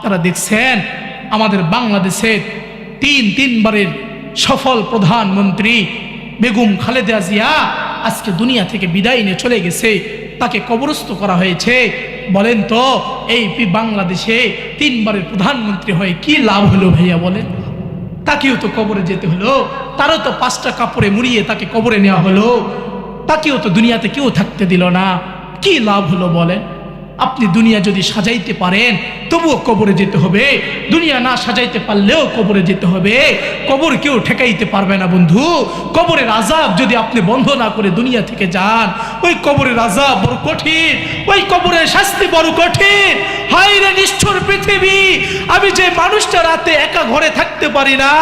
আপনারা দেখছেন আমাদের বাংলাদেশের তিন তিনবারের সফল প্রধানমন্ত্রী বেগম খালেদা জিয়া আজকে দুনিয়া থেকে বিদায় নিয়ে চলে গেছে। তাকে কবরস্থ করা হয়েছে। বলেন তো, এই বাংলাদেশে তিনবারের প্রধানমন্ত্রী হয়ে কি লাভ হলো ভাইয়া বলেন? তাকেও তো কবরে যেতে হলো। তারও তো পাঁচটা কাপড়ে মুড়িয়ে তাকে কবরে নেওয়া হলো। তাকেও তো দুনিয়াতে কেউ থাকতে দিল না। কি লাভ হলো বলেন? আপনি দুনিয়া যদি সাজাইতে পারেন, তবুও কবরে যেতে হবে। দুনিয়া না সাজাইতে পারলেও কবরে যেতে হবে। কবর কেউ ঠেকাইতে পারবে না, বন্ধু। কবরের আজাব যদি আপনি বন্ধ না করে দুনিয়া থেকে যান, ওই কবরের আজাব বড় কঠিন, ওই কবরের শাস্তি বড় কঠিন। হাই রে নিষ্ঠুর পৃথিবী, আমি যে মানুষটা রাতে একা ঘরে থাকতে পারি না,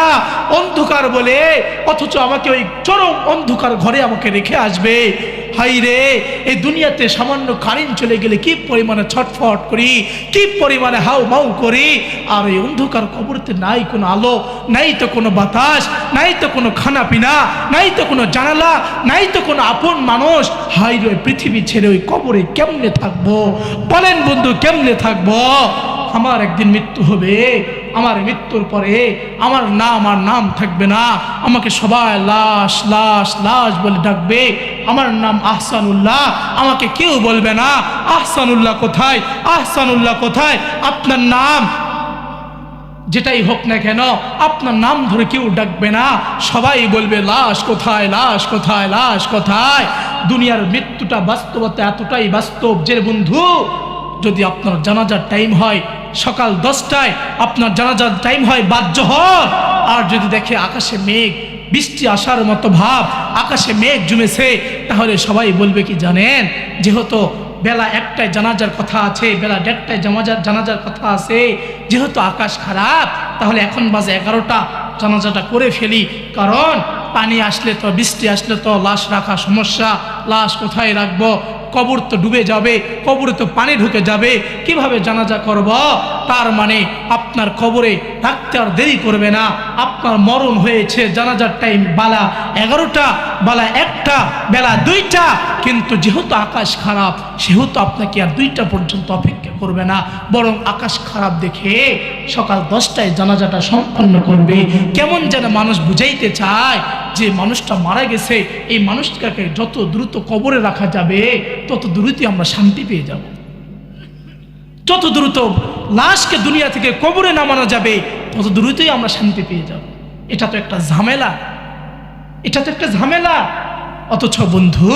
অন্ধকার বলে, অথচ আমাকে ওই চরম অন্ধকার ঘরে আমাকে রেখে আসবে। হাই রে, এই দুনিয়াতে সামান্য কারেন্ট চলে গেলে কি পরিমাণে ছটফট করি, কি পরিমাণে হাউ মাউ করি? আর এই অন্ধকার কবরতে নাই কোনো আলো, নাই তো কোনো বাতাস, নাই তো কোনো খানা পিনা নাই তো কোনো জানালা, নাই তো কোনো আপন মানুষ। হাই রে পৃথিবী ছেড়ে ওই কবরে কেমনে থাকব? বলেন বন্ধু, কেমনে থাকব? আমার একদিন মৃত্যু হবে। আমার মৃত্যুর পরে আমার নাম আর নাম থাকবে না। আমাকে সবাই লাশ লাশ লাশ বলে ডাকবে। আমার নাম আহসানুল্লাহ। আমাকে কেউ বলবে না, আহসানুল্লাহ কোথায় আহসানুল্লাহ কোথায়? আপনার নাম যেটাই হোক না কেন, আপনার নাম ধরে কেউ ডাকবে না। সবাই বলবে, লাশ কোথায় লাশ কোথায় লাশ কোথায়? দুনিয়ার মৃত্যুটা বাস্তবতা এতটাই বাস্তব যে বন্ধু যদি আপনার জানাজার টাইম হয়, সকাল দশটায় আপনার জানাজার টাইম হয় বাহ্যহর আর যদি দেখে আকাশে মেঘ, বৃষ্টি আসার মতো ভাব, আকাশে মেঘ জমেছে, তাহলে সবাই বলবে কি জানেন? যেহেতু বেলা একটায় জানাজার কথা আছে, বেলা দেড়টায় জামাজার, জানাজার কথা আছে, যেহেতু আকাশ খারাপ, তাহলে এখন বাজে এগারোটা, জানাজাটা করে ফেলি। কারণ পানি আসলে তো, বৃষ্টি আসলে তো, লাশ রাখা সমস্যা, লাশ কোথায় রাখব? কবর তো ডুবে যাবে, কবরে তো পানি ঢুকে যাবে, কীভাবে জানাজা করব? তার মানে আপনার কবরে আর দেরি করবে না। আপনার মরণ হয়েছে, জানাজার টাইম বালা এগারোটা বেলা একটা, বেলা দুইটা, কিন্তু যেহেতু আকাশ খারাপ, সেহেতু আপনাকে আর দুইটা পর্যন্ত অপেক্ষা করবে না, বরং আকাশ খারাপ দেখে সকাল দশটায় জানাজাটা সম্পন্ন করবে। কেমন যেন মানুষ বুঝাইতে চায় যে মানুষটা মারা গেছে, এই মানুষটাকে যত দ্রুত কবরে রাখা যাবে, তত দ্রুতই আমরা শান্তি পেয়ে যাব। যত দ্রুত লাশকে দুনিয়া থেকে কবরে নামানো যাবে, তত দ্রুতই আমরা শান্তি পেয়ে যাব। এটা তো একটা ঝামেলা। এটা তো একটা ঝামেলা। অথচ বন্ধু,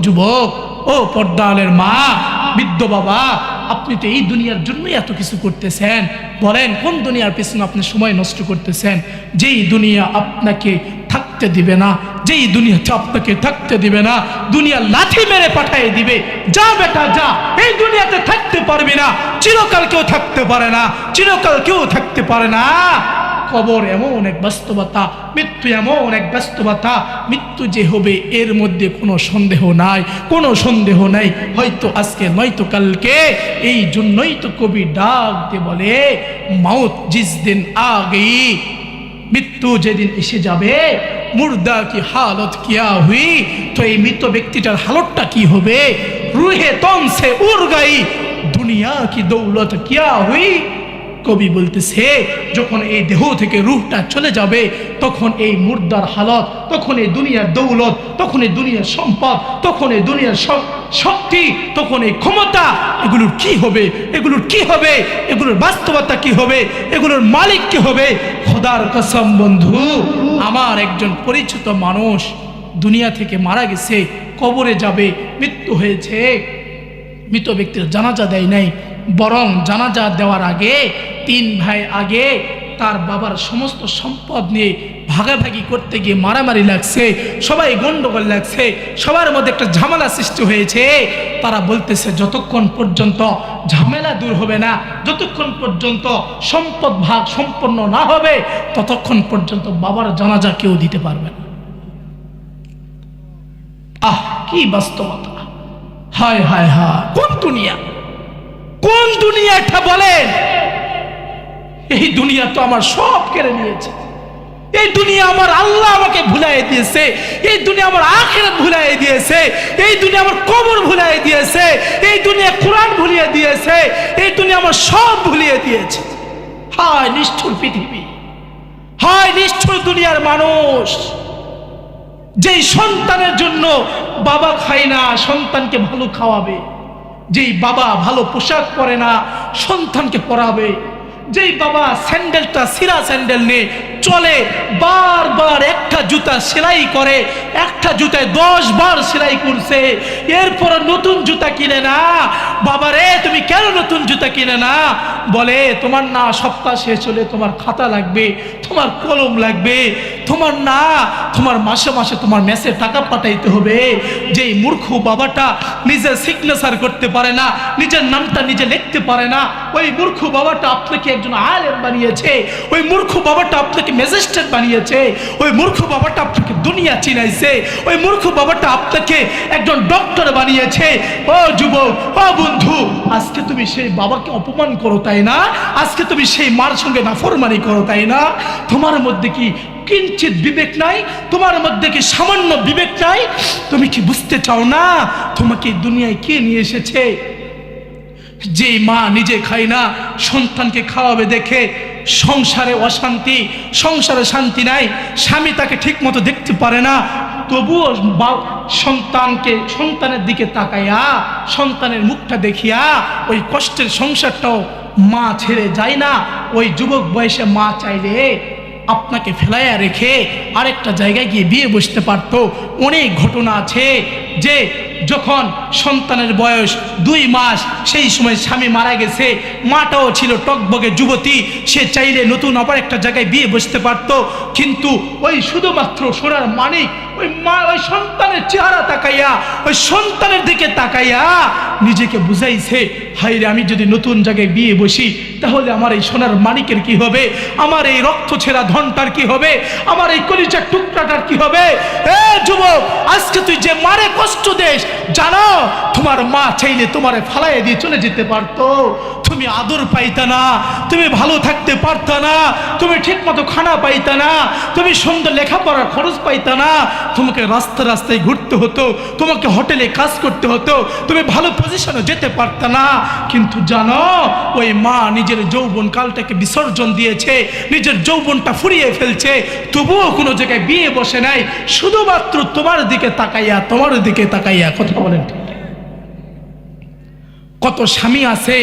যুবক, ও পর্দালের মা, বৃদ্ধ বাবা, আপনি তো এই দুনিয়ার জন্যই এত কিছু করতেছেন। বলেন, কোন দুনিয়ার পিছনে আপনি সময় নষ্ট করতেছেন? যেই দুনিয়া আপনাকে থাকতে দিবে না, যেই দুনিয়াতে আপনাকে থাকতে দিবে না দুনিয়া লাঠি মেরে পাঠিয়ে দিবে। যা বেটা, যা, এই দুনিয়াতে থাকতে পারবি না। চিরকাল কেউ থাকতে পারে না, চিরকাল কেউ থাকতে পারে না। কবর এমন এক বাস্তবতা, মৃত্যু এমন এক বাস্তবতা, মৃত্যু যে হবে এর মধ্যে কোনো সন্দেহ নাই, কোনো সন্দেহ নাই। হয়তো আজকে নয়তো কালকে, এই জন্যই তো কবি ডাক দিয়ে বলে, মাউত জিস দিন আগেই মৃত্যু যেদিন এসে যাবে, মুর্দা কি হালত কিয়া হুই, তো এই মৃত ব্যক্তিটার হালতটা কি হবে? রুহে তম সে উড় গাই দুনিয়া কি দৌলত কিয়া হুই? কবি বলতেছে, যখন এই দেহ থেকে রূহটা চলে যাবে, তখন এই মুর্দার হালত, তখন এই দুনিয়ার দৌলত, তখন এই দুনিয়ার সম্পদ, তখন এই দুনিয়ার শক্তি, তখন এই ক্ষমতা, এগুলোর কি হবে? এগুলোর কি হবে? এগুলোর বাস্তবতা কি হবে? এগুলোর মালিক কি হবে? খোদার কসম বন্ধু, আমার একজন পরিচিত মানুষ দুনিয়া থেকে মারা গেছে, কবরে যাবে, মৃত্যু হয়েছে। মৃত ব্যক্তির জানাজা দেয় নাই। বরং জানাজা দেওয়ার আগে, তিন ভাই আগে তার বাবার সমস্ত সম্পদ নিয়ে ভাগাভাগি করতে গিয়ে মারামারি লাগছে, সবাই গন্ডগোল লাগছে, সবার মধ্যে একটা ঝামেলা সৃষ্টি হয়েছে। তারা বলতেছে, যতক্ষণ পর্যন্ত ঝামেলা দূর হবে না, যতক্ষণ পর্যন্ত সম্পদ ভাগ সম্পন্ন না হবে, ততক্ষণ পর্যন্ত বাবার জানাজা কেউ দিতে পারবে না। আহ, কি বাস্তবতা। হায় হায় হায়, কোন দুনিয়া? কোন দুনিয়াটা বলেন? এই দুনিয়া তো আমার সব কেড়ে নিয়েছে। এই দুনিয়া আমার আল্লাহ আমাকে ভুলাই দিয়েছে। এই দুনিয়া আমার আখেরাত ভুলাই দিয়েছে। এই দুনিয়া আমার কবর ভুলাই দিয়েছে। এই দুনিয়া কোরআন ভুলিয়ে দিয়েছে। এই দুনিয়া আমার সব ভুলিয়ে দিয়েছে। হায় নিষ্ঠুর পৃথিবী। হায় নিষ্ঠুর দুনিয়ার মানুষ। যেই সন্তানের জন্য বাবা খায় না, সন্তানকে ভালো খাওয়াবে। যেই বাবা ভালো পোশাক পরে না, সন্তানকে পরাবে। যেই বাবা স্যান্ডেলটা, সিরা স্যান্ডেল নিয়ে চলে, বারবার একটা জুতা সেলাই করে, একটা জুতায় দশ বার সেলাই করছে, এরপর নতুন জুতা কিনে না। বাবা রে তুমি কেন নতুন জুতা কিনে না? বলে, তোমার না, সপ্তাহ শেষ হলে তোমার খাতা লাগবে, তোমার কলম লাগবে, তোমার না, তোমার মাসে মাসে তোমার মেসে টাকা পাঠাইতে হবে। যেই মূর্খ বাবাটা নিজের সিগনেচার করতে পারে না, নিজের নামটা নিজে লিখতে পারে না, ওই মূর্খ বাবাটা আপনাকে একজন আলেম বানিয়েছে, ওই মূর্খ বাবাটা আপনাকে ম্যাজিস্ট্রেট বানিয়েছে, ওই মূর্খ বাবাটা আপনাকে দুনিয়া চিনাইছে। ওই মূর্খ বাবাটা আপনাকে একজন ডক্টর বানিয়েছে। ও যুবক, ও বন্ধু, আজকে তুমি সেই বাবাকে অপমান করো, তাই না? আজকে তুমি সেই মার সঙ্গে নাফরমানি করো, তাই না? তোমার মধ্যে কি কিঞ্চিত বিবেক নাই? তোমার মধ্যে কি সামান্য বিবেক নাই? তুমি কি বুঝতে চাও না? তোমাকে দুনিয়ায় কে নিয়ে এসেছে? যে মা নিজে খায় না, সন্তানকে খাওয়াবে দেখে সংসারে অশান্তি, সংসারে শান্তি নাই, স্বামী তাকে ঠিক মতো দেখতে পারে না, তবুও সন্তানকে, সন্তানের দিকে তাকাইয়া, সন্তানের মুখটা দেখিয়া, ওই কষ্টের সংসারটাও মা ছেড়ে যায় না, ওই যুবক বয়সে মা চাইলে আপনাকে ফেলাইয়া রেখে আরেকটা জায়গায় গিয়ে বিয়ে বসতে পারত। অনেক ঘটনা আছে যে যখন সন্তানের বয়স দুই মাস, সেই সময় স্বামী মারা গেছে। মাটাও ছিল টকবগে যুবতী। সে চাইলে নতুন আবার একটা জায়গায় বিয়ে বসতে পারত। কিন্তু ওই শুধুমাত্র সোনার মানিক, ওই মা, ওই সন্তানের চেহারা তাকাইয়া, ওই সন্তানের দিকে তাকাইয়া নিজেকে বুঝাইছে হাইরে আমি যদি নতুন জায়গায় বিয়ে বসি, তাহলে আমার এই সোনার মানিকের কি হবে? আমার এই রক্ত ছেঁড়া ধনটার কি হবে? আমার এই কলিচার টুকরাটার কি হবে? এ যুবক, আজকে তুই যে মারে কষ্ট দেশ জানো, তোমার মা চাইলে তোমারে ফালাইয়ে দিয়ে চলে যেতে পারতো। তুমি আদর পাইতা না, তুমি ভালো থাকতে পারতা না, তুমি ঠিক মতো খানা পাইতা না, তুমি সুন্দর লেখাপড়ার খরচ পাইতা না। তোমাকে রাস্তা রাস্তায় ঘুরতে হতো, তোমাকে হোটেলে কাজ করতে হতো, তুমি ভালো পজিশনে যেতে পারতা না। কিন্তু জানো, ওই মা নিজের যৌবন কালটাকে বিসর্জন দিয়েছে, নিজের যৌবনটা ফুরিয়ে ফেলছে। তবুও কোনো জায়গায় বিয়ে বসে নাই, শুধুমাত্র তোমার দিকে তাকাইয়া, তোমার দিকে তাকাইয়া কথা বলেন কত স্বামী আছে,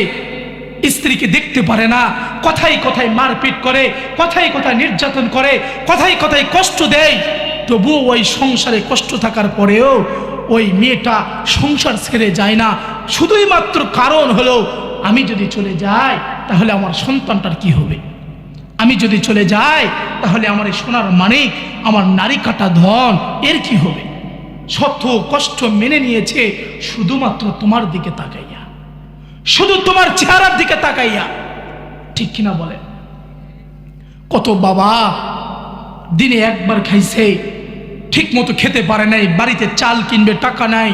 স্ত্রীকে দেখতে পারে না কথাই কথায় মারপিট করে কথাই কথায় নির্যাতন করে কথাই কথায় কষ্ট দেয়। তবুও ওই সংসারে কষ্ট থাকার পরেও ওই মেয়েটা সংসার ছেড়ে যায় না। শুধুই মাত্র কারণ হলো, আমি যদি চলে যাই, তাহলে আমার সন্তানটার কি হবে? আমি যদি চলে যাই, তাহলে আমার এই সোনার মানিক, আমার নারী কাটা ধন, এর কি হবে? শত কষ্ট মেনে নিয়েছে, শুধুমাত্র তোমার দিকে তাকাইয়া। শুধু তোমার চেহারার দিকে তাকাইয়া। ঠিক কিনা বলেন? কত বাবা দিনে একবার খাইছে ঠিক মতো খেতে পারে নাই, বাড়িতে চাল কিনবে, টাকা নাই।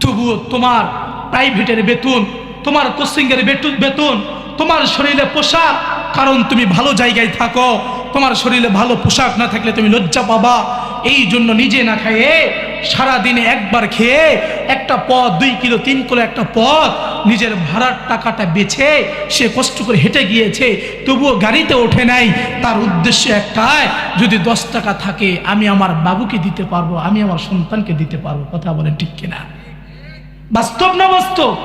তবুও তোমার প্রাইভেটের বেতন, তোমার কোচিংয়ের বেতন বেতন, তোমার শরীরে পোশাক, কারণ তুমি ভালো জায়গায় থাকো, তোমার শরীরে ভালো পোশাক না থাকলে তুমি লজ্জা পাবা। এই জন্য নিজে না খাইয়ে সারা দিনে একবার খেয়ে একটা পথ, দুই কিলো, তিন কিলো একটা পথ নিজের ভাড়ার টাকাটা বেছে সে কষ্ট করে হেঁটে গিয়েছে। তবুও গাড়িতে ওঠে নাই। তার উদ্দেশ্য একটাই, যদি দশ টাকা থাকে, আমি আমার বাবুকে দিতে পারব, আমি আমার সন্তানকে দিতে পারব। কথা বলেন ঠিক কিনা? বাস্তব না বাস্তব?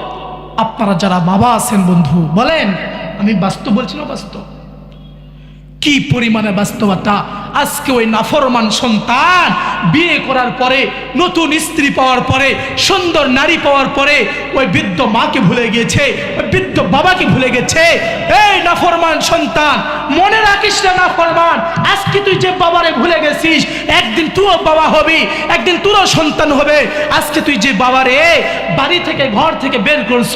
আপনারা যারা বাবা আছেন বন্ধু, বলেন। আমি বাস্তব বলছি না বাস্তব? কি পরিমাণে বাস্তবতা? আজকে ওই নাফরমান সন্তান বিয়ে করার পরে, নতুন স্ত্রী পাওয়ার পরে, সুন্দর নারী পাওয়ার পরে, ওই বৃদ্ধ মাকে ভুলে গিয়েছে, ওই বৃদ্ধ বাবাকে ভুলে গেছে। এই নাফরমান সন্তান, মনে রাখিস না নাফরমান, আজকে তুই যে বাবারে ভুলে গেছিস একদিন তুইও বাবা হবি, একদিন তোরও সন্তান হবে। আজকে তুই যে বাবারে বাড়ি থেকে ঘর থেকে বের করছ,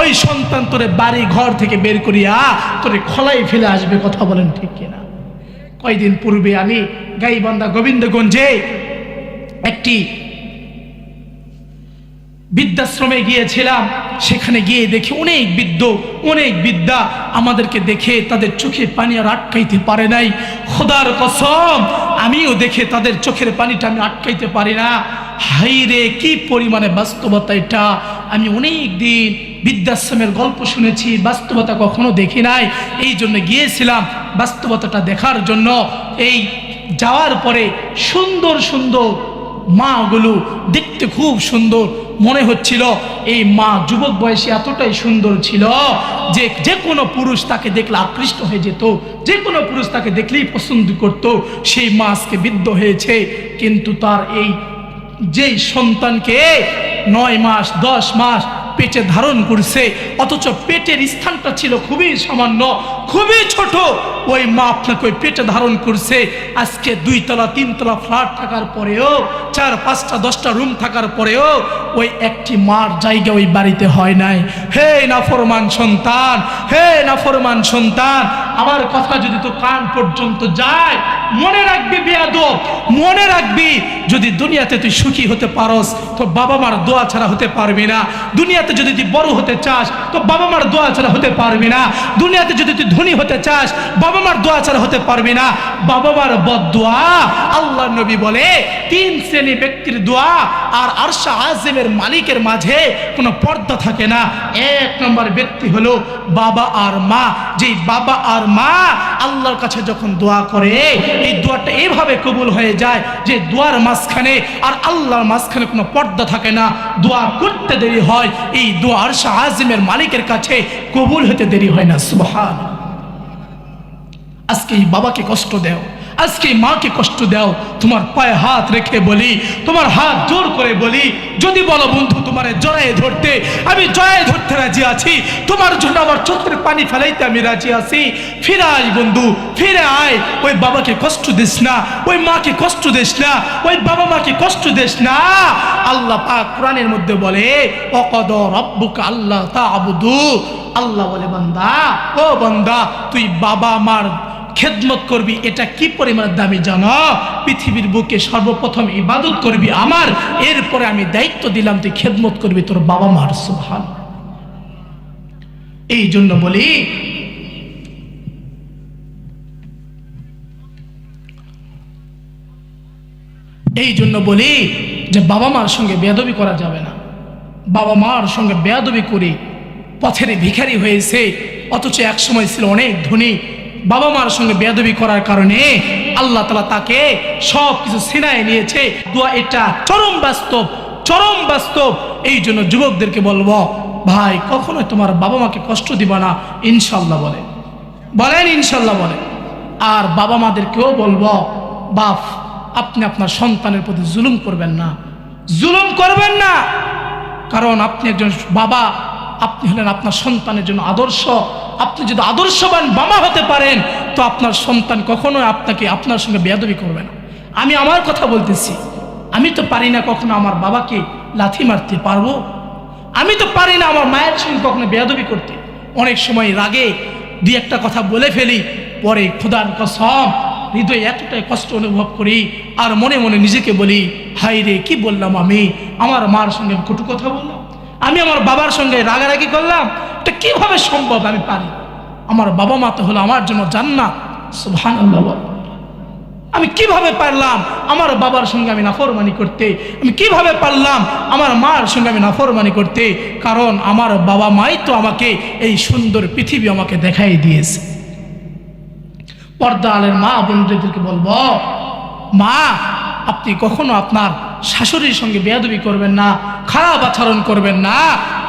ওই সন্তান তোরে বাড়ি ঘর থেকে বের করিয়া তোরে খলাই ফেলে আসবে, কথা বলেন ঠিক কিনা? কয়দিন পূর্বে আমি গাইবান্ধা গোবিন্দগঞ্জে একটি বৃদ্ধাশ্রমে গিয়েছিলাম, সেখানে গিয়ে দেখি অনেক বৃদ্ধ, অনেক বিদ্যা আমাদেরকে দেখে তাদের চোখে পানি আর আটকাইতে পারে নাই। খোদার কসম, আমিও দেখে তাদের চোখের পানিটা আমি আটকাইতে পারি না। হাই রে, কি পরিমাণে বাস্তবতা এটা। আমি অনেক দিন বৃদ্ধাশ্রমের গল্প শুনেছি, বাস্তবতা কখনো দেখি নাই। এই জন্য গিয়েছিলাম বাস্তবতাটা দেখার জন্য। এই যাওয়ার পরে সুন্দর সুন্দর মাগুলো দেখতে খুব সুন্দর। মনে হচ্ছিল এই মা যুবক বয়সে এতটাই সুন্দর ছিল যে যে কোনো পুরুষ তাকে দেখলে আকৃষ্ট হয়ে যেত যে কোনো পুরুষ তাকে দেখলেই পছন্দ করত, সেই মা আজকে বিদ্ধ হয়েছে। কিন্তু তার এই যেই সন্তানকে নয় মাস, দশ মাস পেটে ধারণ করছে, অথচ পেটের স্থানটা ছিল খুবই সামান্য, খুবই ছোট। ওই মা আপনাকে ওই পেটে ধারণ করছে। আজকে দুই তলা তিনতলা ফ্ল্যাট থাকার পরেও, চার, পাঁচটা, দশটা রুম থাকার পরেও ওই একটি মার জায়গা ওই বাড়িতে হয় নাই। হে নাফরমান সন্তান, হে নাফরমান সন্তান আমার কথা যদি তো কান পর্যন্ত যায়, মনে রাখবি বেয়াদব, মনে রাখবি যদি দুনিয়াতে তুই সুখী হতে পারস তো বাবা মার দোয়া ছাড়া হতে পারবি না। দুনিয়াতে যদি তুই বড় হতে চাস তো বাবা মার দোয়া ছাড়া হতে পারবি না। দুনিয়াতে যদি তুই ধনী হতে চাস, বাবা মার দোয়া ছাড়া হতে পারবি না। বাবা মার বদ দোয়া আল্লাহ নবী বলে, তিন শ্রেণি ব্যক্তির দোয়া আর আরশা আজমের মালিকের মাঝে কোনো পর্দা থাকে না। এক নম্বর ব্যক্তি হলো বাবা আর মা। যেই বাবা আর মা আল্লাহর কাছে যখন দোয়া করে, এই দোয়াটা এভাবে কবুল হয়ে যায় যে দোয়ার মাঝখানে আর আল্লাহর মাঝখানে কোনো পর্দা থাকে না। দোয়া করতে দেরি হয়, এই দোয়ার শাহ আজিমের মালিকের কাছে কবুল হতে দেরি হয় না। সুহান আজকে এই বাবাকে কষ্ট দাও। আজকে মাকে কষ্ট দাও, তোমার পায়ে হাত রেখে বলি, তোমার হাত জোর করে বলি, যদি বলো বন্ধু তোমার জড়ায় ধরতে, আমি জড়ায় ধরতে রাজি আছি, তোমার জন্য আমার চোখের পানি ফেলাইতে আমি রাজি আছি। ফিরে আয় বন্ধু, ফিরে আয়, ওই বাবাকে কষ্ট দিস না, ওই মাকে কষ্ট দিস না, ওই বাবা মাকে কষ্ট দিস না। আল্লাহ পাক কোরআনের মধ্যে বলে, অকদ রব্বুকা আল্লাহ তা আবুদু আল্লাহ বলে, বান্দা, ও বান্দা, তুই বাবা মার খেদমত করবি, এটা কি পরিমাণ দামি জানো? পৃথিবীর বুকে সর্বপ্রথম ইবাদত করবি আমার, এরপরে আমি দায়িত্ব দিলাম তুই খেদমত করবি তোর বাবা মার সুভান এই জন্য বলি এই জন্য বলি যে বাবা মার সঙ্গে বেয়াদবি করা যাবে না। বাবা মার সঙ্গে বেয়াদবি করে পথের ভিখারি হয়েছে, অথচ এক সময় ছিল অনেক ধনী বাবা মার সঙ্গে বেয়াদবি করার কারণে আল্লাহ তালা তাকে সব কিছু সিনায় নিয়েছে। দোয়া এটা চরম বাস্তব চরম বাস্তব। এই জন্য যুবকদেরকে বলব, ভাই, কখনোই তোমার বাবা মাকে কষ্ট দিবা না। ইনশাল্লাহ বলে। বলেন ইনশাল্লাহ বলে। আর বাবা মাদেরকেও বলব, বাপ, আপনি আপনার সন্তানের প্রতি জুলুম করবেন না। জুলুম করবেন না। কারণ আপনি একজন বাবা, আপনি হলেন আপনার সন্তানের জন্য আদর্শ। আপনি যদি আদর্শবান বাবা হতে পারেন, তো আপনার সন্তান কখনোই আপনাকে আপনার সঙ্গে বেয়াদবি করবে না। আমি আমার কথা বলতেছি, আমি তো পারি না কখনো আমার বাবাকে লাথি মারতে পারব। আমি তো পারি না আমার মায়ের সঙ্গে কখনো বেয়াদবি করতে। অনেক সময় রাগে দুই একটা কথা বলে ফেলি, পরে খোদার কসম, হৃদয়ে এতটাই কষ্ট অনুভব করি, আর মনে মনে নিজেকে বলি হাই রে কি বললাম আমি? আমার মার সঙ্গে কটু কথা বললাম? আমি আমার বাবার সঙ্গে রাগারাগি করলাম। এটা কীভাবে সম্ভব আমি পারি? আমার বাবা মা তো হলো আমার জন্য জান্নাত। সুবহান আমি কীভাবে পারলাম আমার বাবার সঙ্গে আমি নাফরমানি করতে? আমি কীভাবে পারলাম আমার মার সঙ্গে আমি নাফরমানি করতে? কারণ আমার বাবা মাই তো আমাকে এই সুন্দর পৃথিবী আমাকে দেখাই দিয়েছে। পর্দা আলের মা বন্ধুদেরকে বলব, মা আপনি কখনো আপনার শাশুড়ির সঙ্গে বেয়াদবি করবেন না, খারাপ আচরণ করবেন না।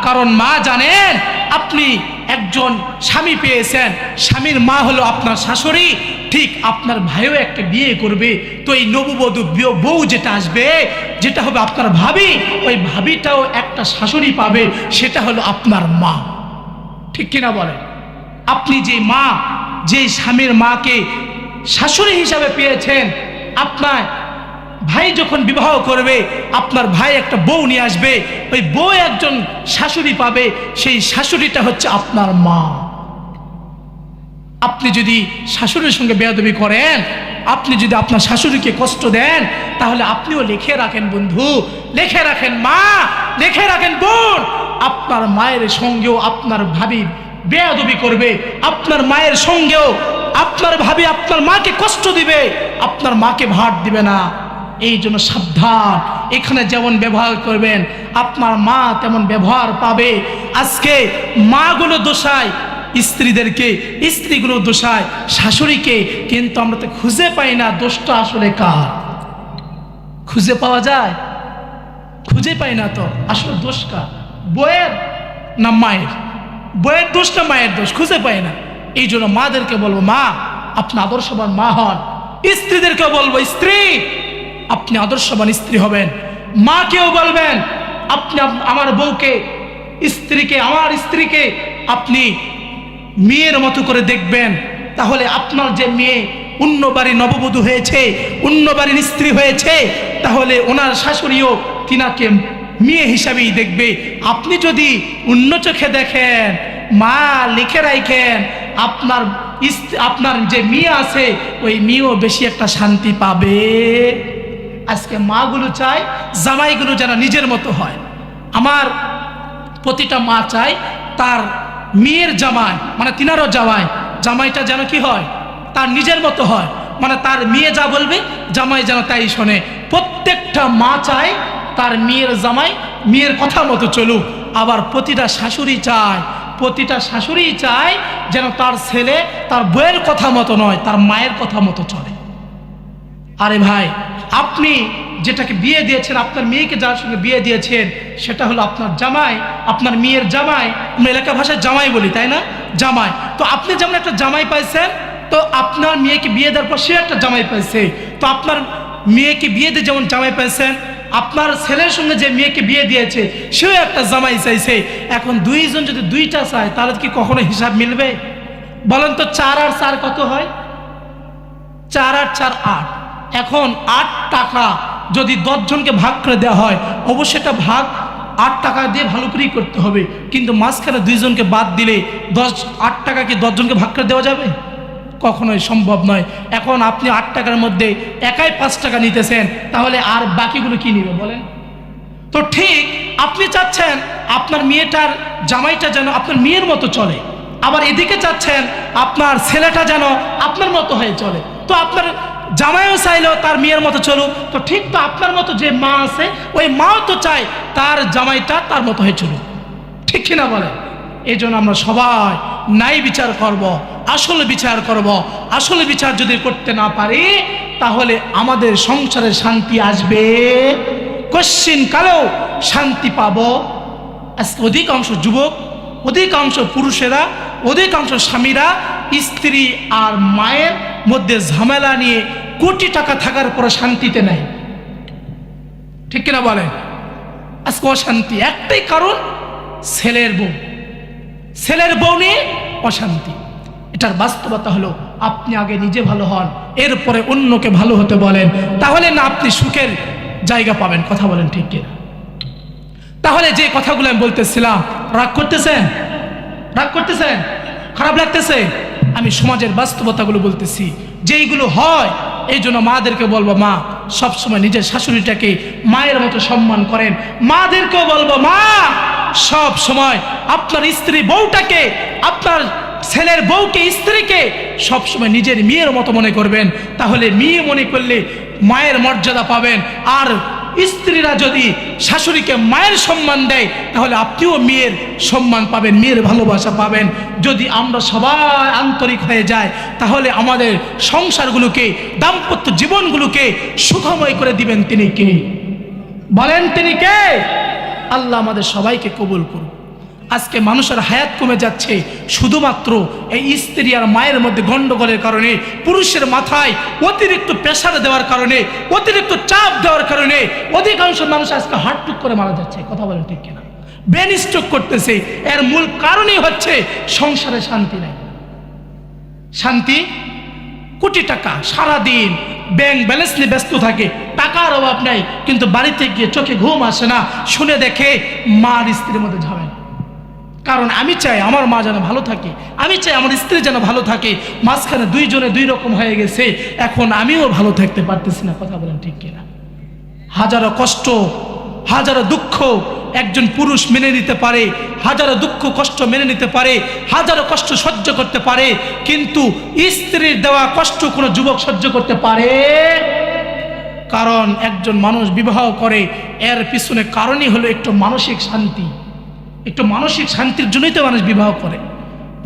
কারণ মা জানেন, আপনি একজন স্বামী পেয়েছেন। স্বামীর মা হলো আপনার শাশুড়ি। ঠিক আপনার ভাইও একটা বিয়ে করবে। তো এই নববধূ বউ যেটা আসবে, যেটা হবে আপনার ভাবি, ওই ভাবিটাও একটা শাশুড়ি পাবে, সেটা হলো আপনার মা। ঠিক কিনা বলেন? আপনি যে মা, যে স্বামীর মাকে শাশুড়ি হিসাবে পেয়েছেন, আপনার ভাই যখন বিবাহ করবে, আপনার ভাই একটা বউ নিয়ে আসবে, ওই বউ একজন শাশুড়ি পাবে, সেই শাশুড়িটা হচ্ছে আপনার মা। আপনি যদি শাশুড়ির সঙ্গে বেয়াদবি করেন, আপনি যদি আপনার শাশুড়িকে কষ্ট দেন, তাহলে আপনিও লিখে রাখেন বন্ধু, লিখে রাখেন মা, লিখে রাখেন বোন। আপনার মায়ের সঙ্গেও আপনার ভাবি বেয়াদবি করবে, আপনার মায়ের সঙ্গেও আপনার ভাবি আপনার মাকে কষ্ট দিবে, আপনার মাকে ভাট দিবে না। এই জন্য সাবধান। এখানে যেমন ব্যবহার করবেন, আপনার মা তেমন ব্যবহার পাবে। আজকে মাগুলো দোষায়, স্ত্রীদেরকে, স্ত্রীগুলো দোষায়, শাশুড়িকে কিন্তু আমরা তো খুঁজে পাই না দোষটা আসলে কার। খুঁজে পাওয়া যায়? খুঁজে পাই না তো, আসলে দোষ কার? বইয়ের না মায়ের? বইয়ের দোষ না মায়ের দোষ? খুঁজে পাই না। এই জন্য মাদেরকে বলব, মা, আপনি আদর্শবান মা হন। স্ত্রীদেরকে বলব, স্ত্রী আপনি আদর্শবান স্ত্রী হবেন। মাকেও বলবেন, আপনি আমার বউকে, স্ত্রীকে, আমার স্ত্রীকে আপনি মেয়ের মতো করে দেখবেন। তাহলে আপনার যে মেয়ে অন্য বাড়ি নববধূ হয়েছে অন্য বাড়ির স্ত্রী হয়েছে, তাহলে ওনার শাশুড়িও তিনাকে মেয়ে হিসাবেই দেখবে। আপনি যদি অন্য চোখে দেখেন, মা লিখে রাখেন, আপনার আপনার যে মেয়ে আছে, ওই মেয়েও বেশি একটা শান্তি পাবে। আজকে মাগুলো চায় জামাইগুলো যেন নিজের মতো হয়। আমার প্রতিটা মা চায় তার মেয়ের জামাই মানে তিনারও জামাই, জামাইটা যেন কি হয়, তার নিজের মতো হয়। মানে তার মেয়ে যা বলবে, জামাই যেন তাই শোনে। প্রত্যেকটা মা চায় তার মেয়ের জামাই, মেয়ের কথা মতো চলুক। আবার প্রতিটা শাশুড়ি চায় প্রতিটা শাশুড়ি চায় যেন তার ছেলে তার বইয়ের কথা মতো নয়, তার মায়ের কথা মতো চলে। আরে ভাই, আপনি যেটাকে বিয়ে দিয়েছেন, আপনার মেয়েকে যার সঙ্গে বিয়ে দিয়েছেন, সেটা হলো আপনার জামাই, আপনার মেয়ের জামাই। আমরা এলাকা ভাষায় জামাই বলি, তাই না? জামাই। তো আপনি যেমন একটা জামাই পাইছেন, তো আপনার মেয়েকে বিয়ে দেওয়ার পর সে একটা জামাই পাইছে। তো আপনার মেয়েকে বিয়ে দিয়ে যেমন জামাই পাইছেন, আপনার ছেলের সঙ্গে যে মেয়েকে বিয়ে দিয়েছে, সেও একটা জামাই চাইছে। এখন দুইজন যদি দুইটা চায়, তাহলে কি কখনো হিসাব মিলবে? বলেন তো চার আর চার কত হয়? চার আর চার আট। এখন আট টাকা যদি দশজনকে ভাগ করে দেওয়া হয়, অবশ্যই এটা ভাগ আট টাকা দিয়ে ভালো করেই করতে হবে। কিন্তু মাঝখানে দুইজনকে বাদ দিলে দশ, আট টাকা কি দশজনকে ভাগ করে দেওয়া যাবে? কখনোই সম্ভব নয়। এখন আপনি আট টাকার মধ্যে একাই পাঁচ টাকা নিতেছেন, তাহলে আর বাকিগুলো কি নেবে বলেন? তো ঠিক আপনি চাচ্ছেন আপনার মেয়েটার জামাইটা যেন আপনার মেয়ের মতো চলে। আবার এদিকে চাচ্ছেন আপনার ছেলেটা যেন আপনার মতো হয়ে চলে। তো আপনার জামাইও চাইলেও তার মেয়ের মতো চলুক। তো ঠিক তো আপনার মতো যে মা আছে, ওই মাও তো চায় তার জামাইটা তার মতো হয়ে চলুক। ঠিক কিনা বলে? এই জন্য আমরা সবাই নাই বিচার করব, আসলে বিচার করব। আসলে বিচার যদি করতে না পারি, তাহলে আমাদের সংসারে শান্তি আসবে। কশ্চিন কালেও শান্তি পাব। আজকে অধিকাংশ যুবক, অধিকাংশ পুরুষেরা, অধিকাংশ স্বামীরা, স্ত্রী আর মায়ের মধ্যে ঝামেলা নিয়ে কোটি টাকা থাকার পরে শান্তিতে নেয় ঠিক কিনা বলে আজকে অশান্তি। একটাই কারণ, ছেলের বউ। ছেলের বউ নিয়ে অশান্তি। এটার বাস্তবতা হলো, আপনি আগে নিজে ভালো হন, এরপরে অন্যকে ভালো হতে বলেন। তাহলে না আপনি সুখের জায়গা পাবেন, কথা বলেন ঠিক কিনা? তাহলে যে কথাগুলো আমি বলতেছিলাম, রাগ করতেছেন? রাগ করতেছেন? খারাপ লাগতেছে? আমি সমাজের বাস্তবতাগুলো বলতেছি। যেইগুলো হয় এই জন্য মাদেরকে বলব, মা, সবসময় নিজের শাশুড়িটাকে মায়ের মতো সম্মান করেন। মাদেরকেও বলব, মা সব সময় আপনার স্ত্রী বউটাকে, আপনার ছেলের বউকে, স্ত্রীকে সবসময় নিজের মেয়ের মতো মনে করবেন। তাহলে মেয়ে মনে করলে মায়ের মর্যাদা পাবেন। আর স্ত্রীরা যদি শাশুড়িকে মায়ের সম্মান দেয়, তাহলে আপনিও মেয়ের সম্মান পাবেন, মেয়ের ভালোবাসা পাবেন। যদি আমরা সবাই আন্তরিক হয়ে যায় তাহলে আমাদের সংসারগুলোকে, দাম্পত্য জীবনগুলোকে সুখময় করে দিবেন তিনি কে? বলেন তিনি কে? আল্লাহ আমাদের সবাইকে কবুল করুন আজকে মানুষের হায়াত কমে যাচ্ছে। শুধুমাত্র এই স্ত্রী আর মায়ের মধ্যে গণ্ডগোলের কারণে, পুরুষের মাথায় অতিরিক্ত প্রেশার দেওয়ার কারণে, অতিরিক্ত চাপ দেওয়ার কারণে অধিকাংশ মানুষ আজকে হার্টটুক করে মারা যাচ্ছে। কথা বলেন ঠিক কিনা? ব্রেন স্ট্রোক করতেছে। এর মূল কারণই হচ্ছে সংসারে শান্তি নাই। শান্তি? কোটি টাকা, সারাদিন ব্যাংক ব্যালেন্স নিয়ে ব্যস্ত থাকে, টাকার অভাব নাই, কিন্তু বাড়িতে গিয়ে চোখে ঘুম আসে না, শুনে দেখে মার স্ত্রীর মধ্যে ঝামেলা। কারণ আমি চাই আমার মা যেন ভালো থাকে, আমি চাই আমার স্ত্রী যেন ভালো থাকে, মাঝখানে দুইজনে দুই রকম হয়ে গেছে, এখন আমিও ভালো থাকতে পারতেছি না, কথা বলেন ঠিক কিনা? হাজারো কষ্ট, হাজারো দুঃখ একজন পুরুষ মেনে নিতে পারে, হাজারো দুঃখ কষ্ট মেনে নিতে পারে, হাজারো কষ্ট সহ্য করতে পারে, কিন্তু স্ত্রীর দেওয়া কষ্ট কোনো যুবক সহ্য করতে পারে? কারণ একজন মানুষ বিবাহ করে, এর পিছনে কারণই হলো একটু মানসিক শান্তি। একটু মানসিক শান্তির জন্যই তো মানুষ বিবাহ করে।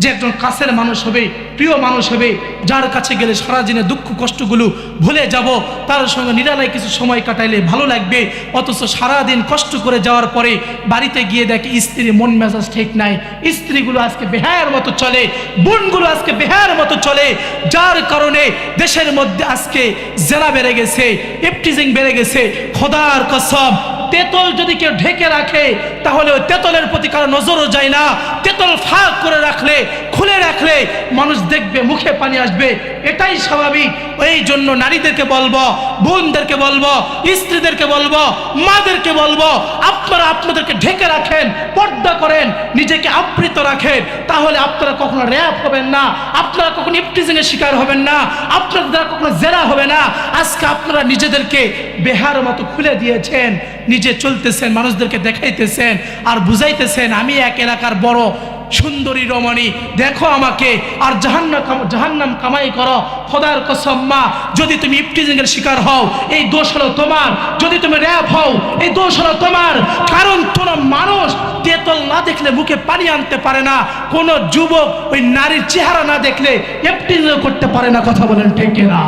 যে একজন কাছের মানুষ হবে, প্রিয় মানুষ হবে, যার কাছে গেলে সারাদিনে দুঃখ, কষ্টগুলো ভুলে যাব, তার সঙ্গে নিরালায় কিছু সময় কাটাইলে ভালো লাগবে। অথচ সারাদিন কষ্ট করে যাওয়ার পরে বাড়িতে গিয়ে দেখে স্ত্রী মন মেজাজ ঠিক নাই। স্ত্রীগুলো আজকে বেহায়ের মতো চলে, বোনগুলো আজকে বেহায়ের মতো চলে। যার কারণে দেশের মধ্যে আজকে জেলা বেড়ে গেছে এপটিজিং বেড়ে গেছে, খোদার কসম। তেতল যদি কেউ ঢেকে রাখে, তাহলে ওই তেতলের প্রতি কারও নজরও যায় না। তেতল ফাঁক করে রাখলে, খুলে রাখলে মানুষ দেখবে, মুখে পানি আসবে। এটাই স্বাভাবিক। এই জন্য নারীদেরকে বলব, বোনদেরকে বলব, স্ত্রীদেরকে বলব, মাদেরকে বলব, আপনারা আপনাদেরকে ঢেকে রাখেন, পর্দা করেন। নিজেকে আবৃত রাখেন, তাহলে আপনারা কখনো র্যাপ হবেন না, আপনারা কখনো ইপটিজিং এর শিকার হবেন না, আপনারা দ্বারা কখনো জেরা হবে না। আজকে আপনারা নিজেদেরকে বেহার মতো খুলে দিয়েছেন, নিজে চলতেছেন, মানুষদেরকে দেখাইতেছেন আর বুঝাইতেছেন, আমি এক এলাকার বড় সুন্দরী রমণী, দেখো আমাকে। আর জাহান্নাম জাহান্নাম কামাই করো। খোদার কসম্মা যদি তুমি ইপটিজিং এর শিকার হও, এই দোষ হলো তোমার। যদি তুমি র্যাপ হও, এই দোষ হলো তোমার। কারণ কোন মানুষ তেতল না দেখলে মুখে পানি আনতে পারে না। কোন যুবক ওই নারীর চেহারা না দেখলে এপটিজিং করতে পারে না, কথা বলেন ঠিক না